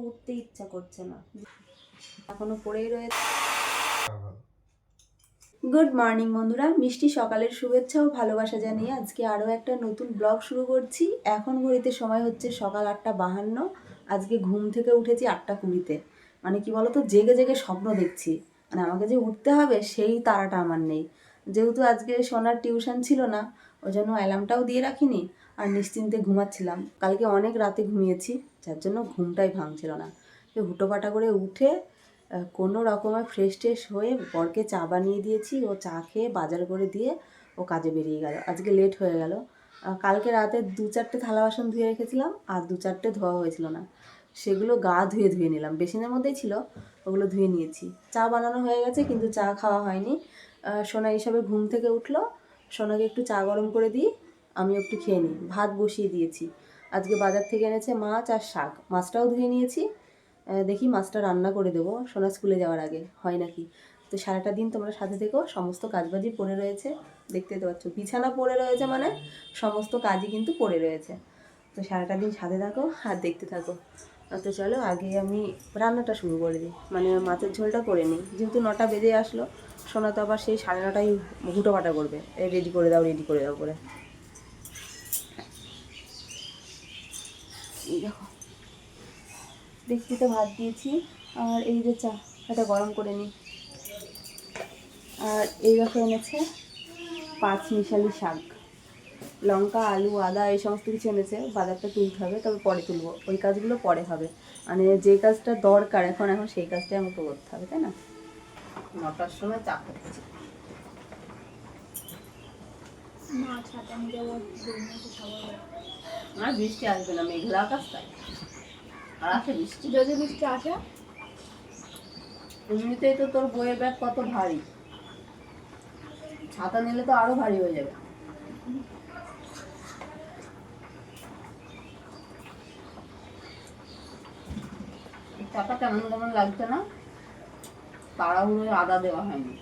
উঠতে ইচ্ছা করছে না। এখনও পড়েই রয়েছে। গুড মর্নিং বন্ধুরা। মিষ্টি সকালের শুভেচ্ছা ও ভালোবাসা জানিয়ে আজকে আরও একটা নতুন ব্লগ শুরু করছি। এখন ঘড়িতে সময় হচ্ছে সকাল আটটা বাহান্ন। আজকে ঘুম থেকে উঠেছি আটটা কুড়িতে। মানে কি বলতো, জেগে জেগে স্বপ্ন দেখছি। মানে আমাকে যে উঠতে হবে সেই তারাটা আমার নেই। যেহেতু আজকে সোনার টিউশন ছিল না, ওই জন্য অ্যালার্মটাও দিয়ে রাখিনি। নিশ্চিন্তে ঘুমাচ্ছিলাম। কালকে অনেক রাতে ঘুমিয়েছি, যার জন্য ঘুমটাই ভাঙছিল না। হুটোপাটা করে উঠে কোনো রকমের ফ্রেশ ট্রেশ হয়ে বরকে চা বানিয়ে দিয়েছি, ও চা খেয়ে বাজার করে দিয়ে ও কাজে বেরিয়ে গেল। আজকে লেট হয়ে গেল। কালকে রাতে দু চারটে থালা বাসন ধুয়ে রেখেছিলাম, আর দু চারটে ধোয়া হয়েছিল না। সেগুলো গা ধুয়ে ধুয়ে নিলাম। বেসিনের মধ্যেই ছিল, ওগুলো ধুয়ে নিয়েছি। চা বানানো হয়ে গেছে, কিন্তু চা খাওয়া হয়নি। সোনা হিসাবে ঘুম থেকে উঠল। সোনাকে একটু চা গরম করে দিই আমি একটু খেয়ে নিই। ভাত বসিয়ে দিয়েছি। আজকে বাজার থেকে এনেছে মাছ আর শাক। মাছটাও ধুয়ে নিয়েছি। দেখি মাছটা রান্না করে দেবো। সোনা স্কুলে যাওয়ার আগে। হয় নাকি? তো সারাটা দিন তোমরা সাথে থেকো। সমস্ত কাজবাজি পড়ে রয়েছে। দেখতে তো পাচ্ছ, বিছানা পড়ে রয়েছে মানে সমস্ত কাজই কিন্তু পড়ে রয়েছে। তো সারাটা দিন সাথে থাকো আর দেখতে থাকো। তো চলো, আগে আমি রান্নাটা শুরু করে দিই। মানে মাছের ঝোলটা করে নিই। যেহেতু নটা বেজে আসলো, সোনা তো আবার সেই সাড়ে নটায় হুটোপাটা করবে। রেডি করে দাও রেডি করে দাও করে এই দেখো দেখছিতে ভাত দিয়েছি। আর এই যে চা এটা গরম করে নিই। আর এই দেখো এনেছে পাঁচ মিশালি শাক। লঙ্কা আলু আদা এই সমস্ত কিছু এনেছে বাজারটা তুলতে হবে তবে পরে তুলবো। ওই কাজগুলো পরে হবে। মানে যে কাজটা দরকার এখন এখন সেই কাজটাই আমাকে করতে হবে তাই না? নটার সময় চা খাচ্ছি আর বৃষ্টি আসবে না মেঘলা আকাশ তাই। আর আছে বৃষ্টি যদি বৃষ্টি আসে? এমনিতেই তো তোর বইয়ের ব্যাগ কত ভারী? ছাতা নিলে তো আরও ভারী হয়ে যাবে। চাটা কেমন কেমন লাগছে না? তাড়াহুড়ো আদা দেওয়া হয়নি।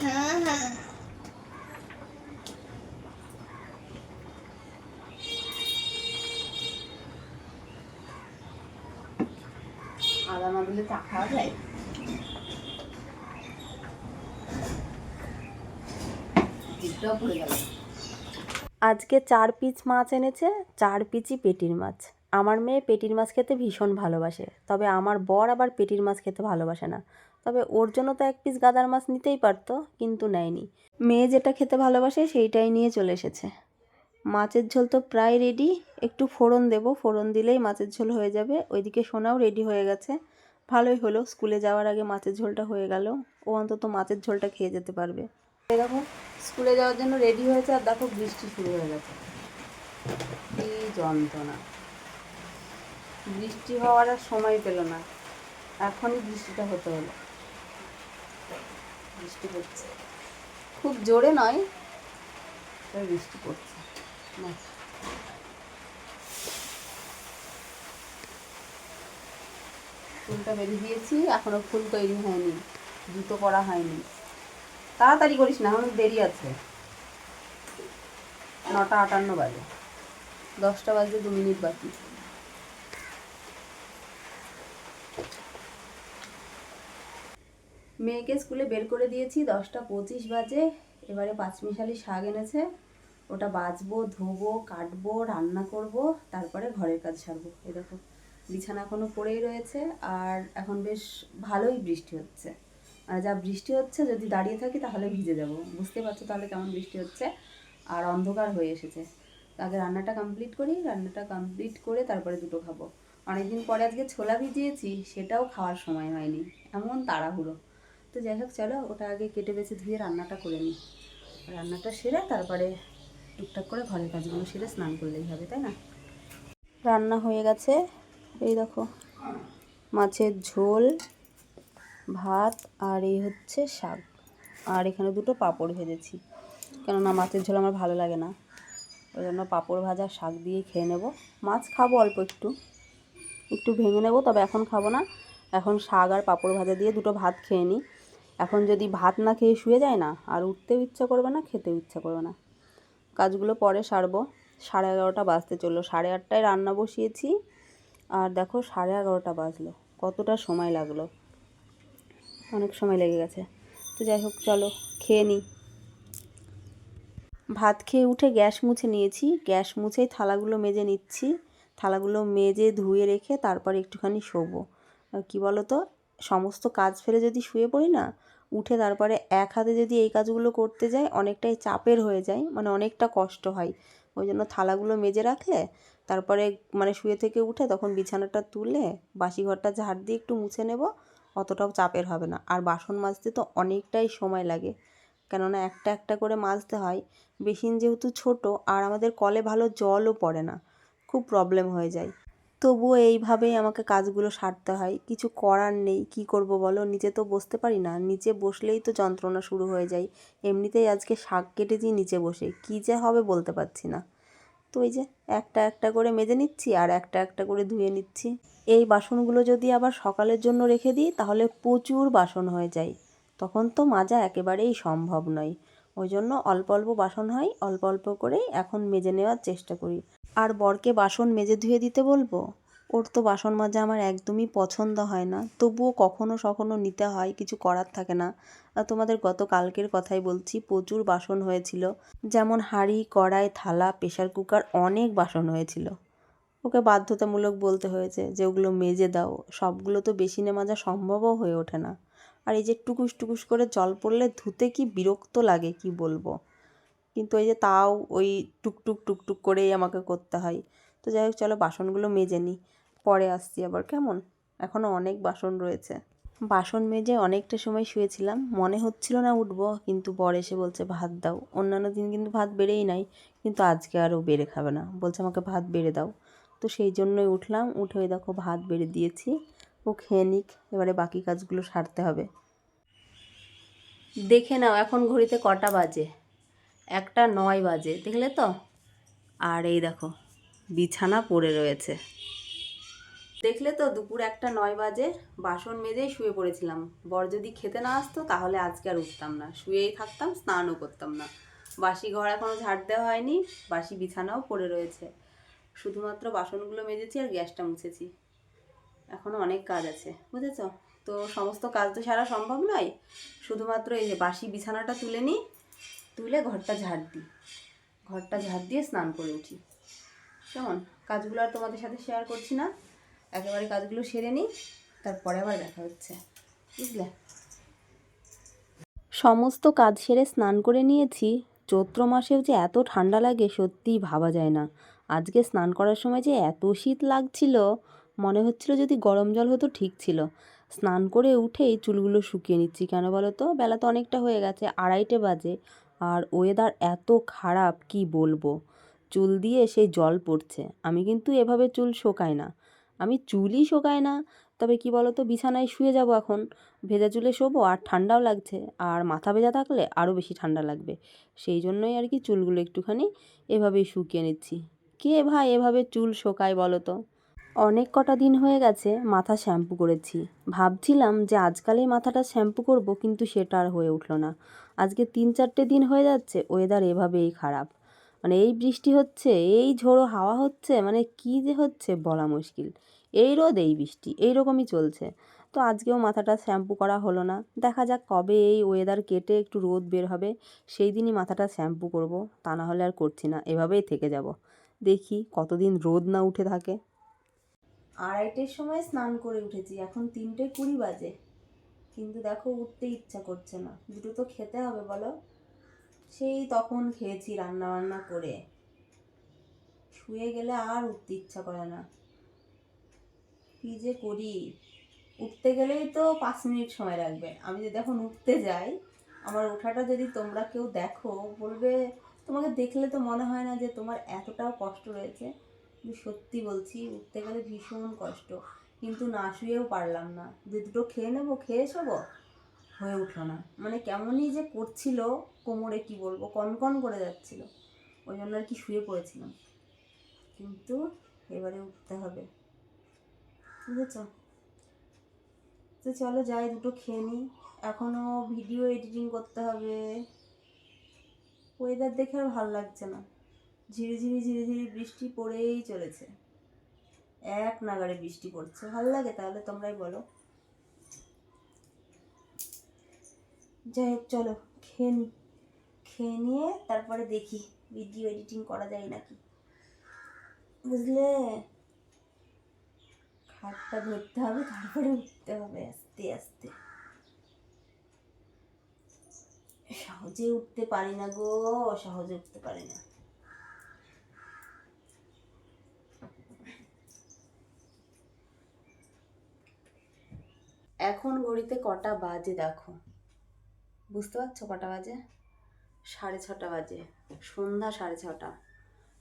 হ্যাঁ হ্যাঁ। দিলে চা খাওয়া যায় জিভটাও আজকে চার পিস মাছ এনেছে, চার পিচই পেটির মাছ। আমার মেয়ে পেটির মাছ খেতে ভীষণ ভালোবাসে, তবে আমার বর আবার পেটির মাছ খেতে ভালোবাসে না। তবে ওর জন্য তো এক পিস গাদার মাছ নিতেই পারতো, কিন্তু নেয়নি। মেয়ে যেটা খেতে ভালোবাসে সেইটাই নিয়ে চলে এসেছে। মাছের ঝোল তো প্রায় রেডি একটু ফোড়ন দেবো, ফোড়ন দিলেই মাছের ঝোল হয়ে যাবে। ওইদিকে সোনাও রেডি হয়ে গেছে। ভালোই হলো। স্কুলে যাওয়ার আগে মাছের ঝোলটা হয়ে গেল। ও অন্তত মাছের ঝোলটা খেয়ে যেতে পারবে। দেখো, স্কুলে যাওয়ার জন্য রেডি হয়েছে আর দেখো বৃষ্টি শুরু হয়ে গেছে। কি যন্ত্রণা। বৃষ্টি হওয়ার আর সময় পেল না। এখনই বৃষ্টিটা হতে হলো। বৃষ্টি পড়ছে খুব জোরে নয় বৃষ্টি পড়ছে। না ফুলটা বেরিয়ে দিয়েছি, এখনও ফুল তৈরি হয়নি, জুতো করা হয়নি। তাড়াতাড়ি করিস না এখন দেরি আছে। নটা আটান্ন বাজে। দশটা বাজে দু মিনিট বাকি। মেয়েকে স্কুলে বের করে দিয়েছি, দশটা পঁচিশ বাজে। এবারে পাঁচমিশালি শাক এনেছে। ওটা বাছবো ধোবো, কাটবো, রান্না করব, তারপরে ঘরের কাজ সারবো। দেখো। বিছানা এখনও পড়েই রয়েছে আর এখন বেশ ভালোই বৃষ্টি হচ্ছে। আর যা বৃষ্টি হচ্ছে, যদি দাঁড়িয়ে থাকি তাহলে ভিজে যাব। বুঝতে পারছ তাহলে কেমন বৃষ্টি হচ্ছে? আর অন্ধকার হয়ে এসেছে। আগে রান্নাটা কমপ্লিট করি, রান্নাটা কমপ্লিট করে তারপরে দুটো খাব। অনেকদিন পরে আজকে ছোলা ভিজিয়েছি, সেটাও খাওয়ার সময় হয়নি। এমন তাড়াহুড়ো। তো যাই হোক, চলো ওটা আগে কেটে বেছে ধুয়ে রান্নাটা করে নিই। রান্নাটা সেরে তারপরে টুকটাক করে ঘরের কাজগুলো সেরে স্নান করলেই হবে, তাই না? রান্না হয়ে গেছে। এই দেখো, মাছের ঝোল, ভাত আর এই হচ্ছে শাক। আর এখানে দুটো পাঁপড় ভেজেছি। কেননা মাছের ঝোল আমার ভালো লাগে না, ওই জন্য পাঁপড় ভাজা, শাক দিয়ে খেয়ে নেব। মাছ খাব অল্প একটু একটু ভেঙে নেব, তবে এখন খাব না। এখন শাক আর পাঁপড় ভাজা দিয়ে দুটো ভাত খেয়ে নিই। এখন যদি ভাত না খেয়ে শুয়ে যায় না, আর উঠতেও ইচ্ছা করবে না, খেতেও ইচ্ছা করবে না। কাজগুলো পরে সারবো। সাড়ে এগারোটা বাজতে চলল, সাড়ে আটটায় রান্না বসিয়েছি। আর দেখো সাড়ে এগারোটা বাজলো। কতটা সময় লাগল? অনেক সময় লেগে গেছে। তো যাই হোক, চলো খেয়ে নিই। ভাত খেয়ে উঠে গ্যাস মুছে নিয়েছি। গ্যাস মুছেই থালাগুলো মেজে নিচ্ছি। থালাগুলো মেজে ধুয়ে রেখে তারপর একটুখানি শোবো। কী বলো তো সমস্ত কাজ ফেলে যদি শুয়ে পড়ি না উঠে তারপরে এক হাতে যদি এই কাজগুলো করতে যাই, অনেকটাই চাপের হয়ে যায় মানে অনেকটা কষ্ট হয়। ওই জন্য থালাগুলো মেজে রাখলে, তারপরে মানে শুয়ে থেকে উঠে তখন বিছানাটা তুলে বাসি ঘরটা ঝাড় দিয়ে একটু মুছে নেব, অতটাও চাপের হবে না। আর বাসন মাজতে তো অনেকটাই সময় লাগে। কেননা একটা একটা করে মাজতে হয়। বেসিন যেহেতু ছোট, আর আমাদের কলে ভালো জলও পড়ে না। খুব প্রবলেম হয়ে যায়। তবুও এইভাবেই আমাকে কাজগুলো সারতে হয়। কিছু করার নেই, কি করব বলো? নিচে তো বসতে পারি না। নিচে বসলেই তো যন্ত্রণা শুরু হয়ে যায়। এমনিতেই আজকে শাক কেটেছি নিচে বসে। কী যে হবে বলতে পারছি না। তো ওই যে, একটা একটা করে মেজে নিচ্ছি আর একটা একটা করে ধুয়ে নিচ্ছি। এই বাসনগুলো যদি আবার সকালের জন্য রেখে দিই, তাহলে প্রচুর বাসন হয়ে যায়। তখন তো মাজা একেবারেই সম্ভব নয়। ওই জন্য অল্প অল্প বাসন হয়, অল্প অল্প করেই এখন মেজে নেওয়ার চেষ্টা করি। আর বরকে বাসন মেজে ধুয়ে দিতে বলব? ওর তো বাসন মাজা আমার একদমই পছন্দ হয় না। তবুও কখনো সখনো নিতে হয়, কিছু করার থাকে না। আর তোমাদের গত কালকের কথাই বলছি, প্রচুর বাসন হয়েছিল। যেমন হাঁড়ি, কড়াই, থালা প্রেশার কুকার, অনেক বাসন হয়েছিল। ওকে বাধ্যতামূলক বলতে হয়েছে যে, ওগুলো মেজে দাও। সবগুলো তো বেসিনে মাজা সম্ভবও হয়ে ওঠে না। আর এই যে টুকুস টুকুস করে জল পড়লে ধুতে কি বিরক্ত লাগে, কি বলব? কিন্তু ওই যে তাও ওই টুকটুক টুকটুক করেই আমাকে করতে হয়। তো যাই হোক, চলো বাসনগুলো মেজে নিই। পরে আসছি আবার, কেমন? এখনও অনেক বাসন রয়েছে। বাসন মেজে অনেকটা সময় শুয়েছিলাম। মনে হচ্ছিল না উঠব, কিন্তু বর এসে বলছে, ভাত দাও। অন্যান্য দিন কিন্তু ভাত বেড়েই নাই, কিন্তু আজকে আরও বেড়ে খাবে না। বলছে, আমাকে ভাত বেড়ে দাও। তো সেই জন্যই উঠলাম। উঠে ওই দেখো, ভাত বেড়ে দিয়েছি। ও খেয়ে নিক, এবারে বাকি কাজগুলো সারতে হবে। দেখে নাও, এখন ঘড়িতে কটা বাজে? একটা নয় বাজে, দেখলে তো? আর এই দেখো, বিছানা পড়ে রয়েছে। দেখলে তো দুপুর একটা নয় বাজে, বাসন মেজেই শুয়ে পড়েছিলাম। বর যদি খেতে না আসতো, তাহলে আজকে আর উঠতাম না। শুয়েই থাকতাম, স্নানও করতাম না। বাসি ঘর এখনও ঝাড় দেওয়া হয়নি, বাসি বিছানাও পড়ে রয়েছে। শুধুমাত্র বাসনগুলো মেজেছি আর গ্যাসটা মুছেছি। এখনও অনেক কাজ আছে, বুঝেছ? তো সমস্ত কাজ তো সারা সম্ভব নয়। শুধুমাত্র এই যে বাসি বিছানাটা তুলে নিই তুলে ঘরটা ঝাড় দিই। ঘরটা ঝাড় দিয়ে স্নান করে উঠি। কেমন? কাজগুলো আর তোমাদের সাথে শেয়ার করছি না। একেবারে কাজগুলো সেরে নিই, তারপরে আবার দেখা হচ্ছে। বুঝলে? সমস্ত কাজ সেরে স্নান করে নিয়েছি। চৈত্র মাসেও যে এত ঠান্ডা লাগে সত্যিই ভাবা যায় না। আজকে স্নান করার সময় যে এত শীত লাগছিল, মনে হচ্ছিল যদি গরম জল হতো ঠিক ছিল। স্নান করে উঠেই চুলগুলো শুকিয়ে নিচ্ছি। কেন বলো তো? বেলা তো অনেকটা হয়ে গেছে, আড়াইটে বাজে। আর ওয়েদার এত খারাপ, কি বলব? চুল দিয়ে সেই জল পড়ছে। আমি কিন্তু এভাবে চুল শোকাই না। আমি চুলই শোকায় না, তবে কি বলো তো বিছানায় শুয়ে যাব এখন। ভেজা চুলে শোবো আর ঠান্ডাও লাগছে, আর মাথা ভেজা থাকলে আরও বেশি ঠান্ডা লাগবে। সেই জন্যই আর কি চুলগুলো একটুখানি এভাবেই শুকিয়ে নিচ্ছি। কে ভাই এভাবে চুল শোকায় বলো তো অনেক কটা দিন হয়ে গেছে মাথা শ্যাম্পু করেছি। ভাবছিলাম যে আজকালই মাথাটা শ্যাম্পু করব, কিন্তু সেটা আর হয়ে উঠল না। আজকে তিন চারটে দিন হয়ে যাচ্ছে ওয়েদার এভাবেই খারাপ। মানে এই বৃষ্টি হচ্ছে, এই ঝোড়ো হাওয়া হচ্ছে মানে কী যে হচ্ছে বলা মুশকিল। এই রোদ, এই বৃষ্টি এই রকমই চলছে। তো আজকেও মাথাটা শ্যাম্পু করা হলো না। দেখা যাক কবে এই ওয়েদার কেটে একটু রোদ বের হবে, সেই দিনই মাথাটা শ্যাম্পু করব। তা না হলে আর করছি না, এভাবেই থেকে যাব। দেখি কতদিন রোদ না উঠে থাকে। আড়াইটের সময় স্নান করে উঠেছি, এখন তিনটে কুড়ি বাজে। কিন্তু দেখো, উঠতে ইচ্ছা করছে না। দুটো তো খেতে হবে, বলো? সেই তখন খেয়েছি রান্না বান্না করে। শুয়ে গেলে আর উঠতে ইচ্ছা করে না। কি যে করি? উঠতে গেলেই তো পাঁচ মিনিট সময় লাগবে। আমি যদি এখন উঠতে যাই, আমার ওঠাটা যদি তোমরা কেউ দেখো, বলবে, তোমাকে দেখলে তো মনে হয় না যে তোমার এতটাও কষ্ট রয়েছে। কিন্তু সত্যি বলছি, উঠতে গেলে ভীষণ কষ্ট। কিন্তু না শুয়েও পারলাম না। যে দুটো খেয়ে নেব, খেয়ে শোবো? হয়ে উঠল না। মানে কেমনই যে করছিল, কোমরে কি বলব কনকন করে যাচ্ছিল। ওই জন্য আর কি শুয়ে পড়েছিলাম। কিন্তু এবারে উঠতে হবে। বুঝেছ? তো চলো যাই, দুটো খেয়ে নিই। এখনও ভিডিও এডিটিং করতে হবে। ওয়েদার দেখে আর ভালো লাগছে না। ঝিরি ঝিরি বৃষ্টি পড়েই চলেছে। এক নাগারে বৃষ্টি পড়ছে। ভালো লাগে তাহলে তোমরাই বলো। যাই হোক, চলো, খেয়ে নি, খেয়ে নিয়ে তারপরে দেখি ভিডিও এডিটিং করা যায় নাকি। বুঝলে? খাটটা ধরতে হবে, তারপরে উঠতে হবে আস্তে আস্তে। সহজে উঠতে পারি না গো, সহজে উঠতে পারি না। এখন ঘড়িতে কটা বাজে দেখো? বুঝতে পারছ কটা বাজে? সাড়ে ছটা বাজে, সন্ধ্যা সাড়ে ছটা।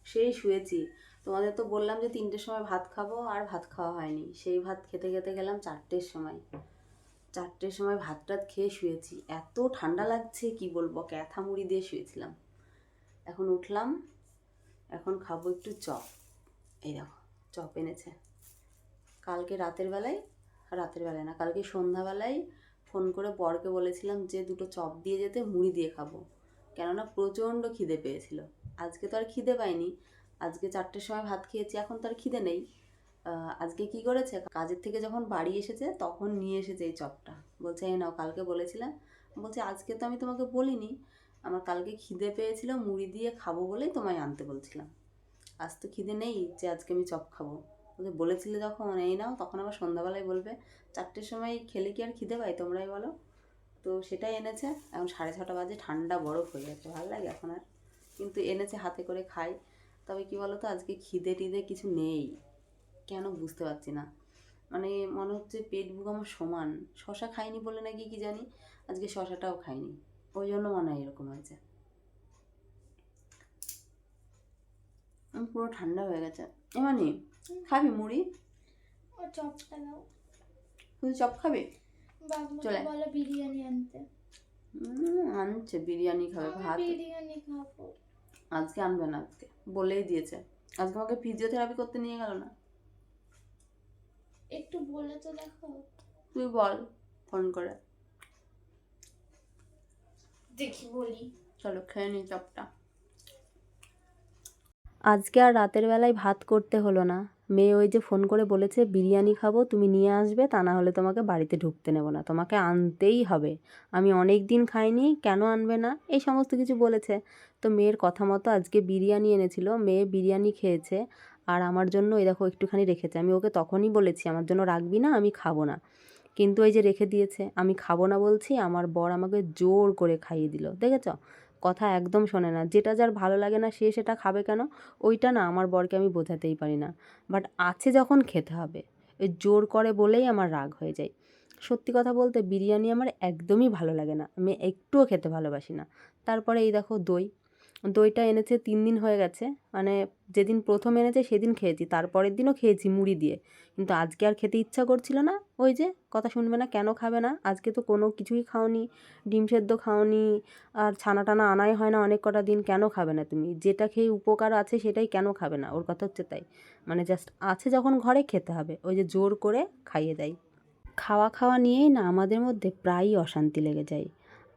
সেই শুয়েছি। তোমাদের তো বললাম যে তিনটের সময় ভাত খাব আর ভাত খাওয়া হয়নি। সেই ভাত খেতে খেতে গেলাম চারটের সময়। চারটের সময় ভাত টাত খেয়ে শুয়েছি। এত ঠান্ডা লাগছে, কি বলব, ক্যাথা মুড়ি দিয়ে শুয়েছিলাম। এখন উঠলাম, এখন খাব একটু চপ। এই দেখো, চপ এনেছে। কালকে রাতের বেলায় রাতের বেলায় না। কালকে সন্ধ্যাবেলায় ফোন করে বরকে বলেছিলাম যে, দুটো চপ দিয়ে যেতে, মুড়ি দিয়ে খাব। কেননা প্রচণ্ড খিদে পেয়েছিল। আজকে তো আর খিদে পাইনি। আজকে চারটের সময় ভাত খেয়েছি, এখন তো আর খিদে নেই। আজকে কি করেছে? কাজের থেকে যখন বাড়ি এসেছে, তখন নিয়ে এসেছে এই চপটা। বলছে, এই নাও, কালকে বলেছিলাম। বলছে, আজকে তো আমি তোমাকে বলিনি। আমার কালকে খিদে পেয়েছিল, মুড়ি দিয়ে খাব বলেই তোমায় আনতে বলছিলাম। আজ তো খিদে নেই যে, আজকে আমি চপ খাব। বলছে বলেছিলে যখন, এই নাও, তখন আবার সন্ধ্যাবেলায় বলবে, চারটের সময় খেলে কি আর খিদে পাই তোমরাই বলো। তো সেটাই এনেছে, এখন সাড়ে ছটা বাজে, ঠান্ডা বরফ হয়ে গেছে, ভালো লাগে এখন আর। কিন্তু এনেছে হাতে করে খাই, তবে কি বলো তো আজকে খিদে টিদে কিছু নেই, কেন বুঝতে পারছি না। মানে মনে হচ্ছে পেট বুক আমার সমান, শশা খাইনি বলে নাকি কি জানি, আজকে শশাটাও খাইনি, ওই জন্য মনে হয় এরকম হয়েছে। পুরো ঠান্ডা হয়ে গেছে। এমানি খাবি মুড়ি? ও চপটা দাও তুই চপ খাবি? চলে। বলো বিরিয়ানি আনতে। আনছে বিরিয়ানি খাবে ভাত। বিরিয়ানি খাব। আজকে আনবে না আজকে বলেই দিয়েছে। আজকে আমাকে ফিজিওথেরাপি করতে নিয়ে গেল না? একটু বলে তো দেখো। তুই বল ফোন করে। দেখি বলি। চলো খেয়ে নি চপটা। আজকে আর রাতের বেলায় ভাত করতে হলো না। মেয়ে ওই যে ফোন করে বলেছে, বিরিয়ানি খাব, তুমি নিয়ে আসবে, তা না হলে তোমাকে বাড়িতে ঢুকতে নেব না, তোমাকে আনতেই হবে। আমি অনেক দিন খাইনি, কেন আনবে না? এই সমস্ত কিছু বলেছে। তো মেয়ের কথা মতো আজকে বিরিয়ানি এনেছিল, মেয়ে বিরিয়ানি খেয়েছে, আর আমার জন্য এই দেখো একটুখানি রেখেছে। আমি ওকে তখনই বলেছি, আমার জন্য রাখবি না, আমি খাব না। কিন্তু এই যে রেখে দিয়েছে, আমি খাব না বলছি, আমার বর আমাকে জোর করে খাইয়ে দিল। দেখেছ? কথা একদম শোনে না। যেটা যার ভালো লাগে না, সে সেটা খাবে কেন? ওইটা না আমার বরকে আমি বোঝাতেই পারি না। বাট আছে যখন খেতে হবে। জোর করে বলেই আমার রাগ হয়ে যায়। সত্যি কথা বলতে বিরিয়ানি আমার একদমই ভালো লাগে না। আমি একটুও খেতে ভালোবাসি না। তারপরে এই দেখো দই। দইটা এনেছে তিন দিন হয়ে গেছে। মানে যেদিন প্রথম এনেছে সেদিন খেয়েছি। তারপরের দিনও খেয়েছি মুড়ি দিয়ে। কিন্তু আজকে আর খেতে ইচ্ছা করছিল না। ওই যে, কথা শুনবে না, কেন খাবে না? আজকে তো কোনো কিছুই খাওনি, ডিম সেদ্ধ খাওনি, আর ছানা টানা আনাই হয় না অনেক কটা দিন, কেন খাবে না তুমি? যেটা খেয়ে উপকার আছে সেটাই কেন খাবে না? ওর কথা হচ্ছে তাই। মানে জাস্ট আছে যখন ঘরে, খেতে হবে। ওই যে জোর করে খাইয়ে দেয়। খাওয়া খাওয়া নিয়েই না আমাদের মধ্যে প্রায়ই অশান্তি লেগে যায়।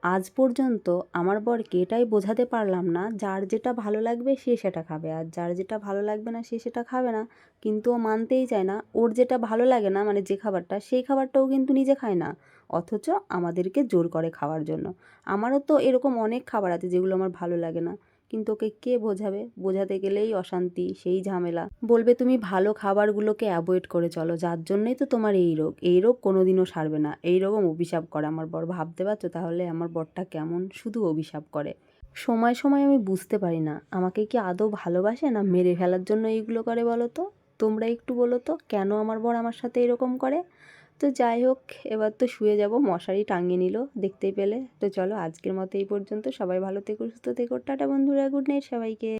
আজ পর্যন্ত আমার বরকে এটাই বোঝাতে পারলাম না, যার যেটা ভালো লাগবে সে সেটা খাবে। আর যার যেটা ভালো লাগবে না সে সেটা খাবে না। কিন্তু ও মানতেই চায় না, ওর যেটা ভালো লাগে না মানে যে খাবারটা, সেই খাবারটাও কিন্তু নিজে খায় না। অথচ আমাদেরকে জোর করে খাওয়ার জন্য। আমারও তো এরকম অনেক খাবার আছে যেগুলো আমার ভালো লাগে না। কিন্তু ওকে কে বোঝাবে? বোঝাতে গেলেই অশান্তি, সেই ঝামেলা। বলবে, তুমি ভালো খাবারগুলোকে অ্যাভয়েড করে চলো, যার জন্যই তো তোমার এই রোগ। এই রোগ কোনোদিনও সারবে না। এই রকম অভিশাপ করে আমার বর। ভাবতে পারছ তাহলে আমার বরটা কেমন? শুধু অভিশাপ করে। সময় সময় আমি বুঝতে পারি না। আমাকে কি আদৌ ভালোবাসে না মেরে ফেলার জন্য এইগুলো করে বলো তো? তোমরা একটু বলো তো, কেন আমার বর আমার সাথে এরকম করে? তো যাই হোক, এবার তো শুয়ে যাব, মশারি টাঙিয়ে নিল, দেখতেই পেলে। তো চলো আজকের মতো এই পর্যন্ত, সবাই ভালো থেকো, সুস্থ থেকো, টাটা বন্ধুরা গুড নাইট সবাইকে।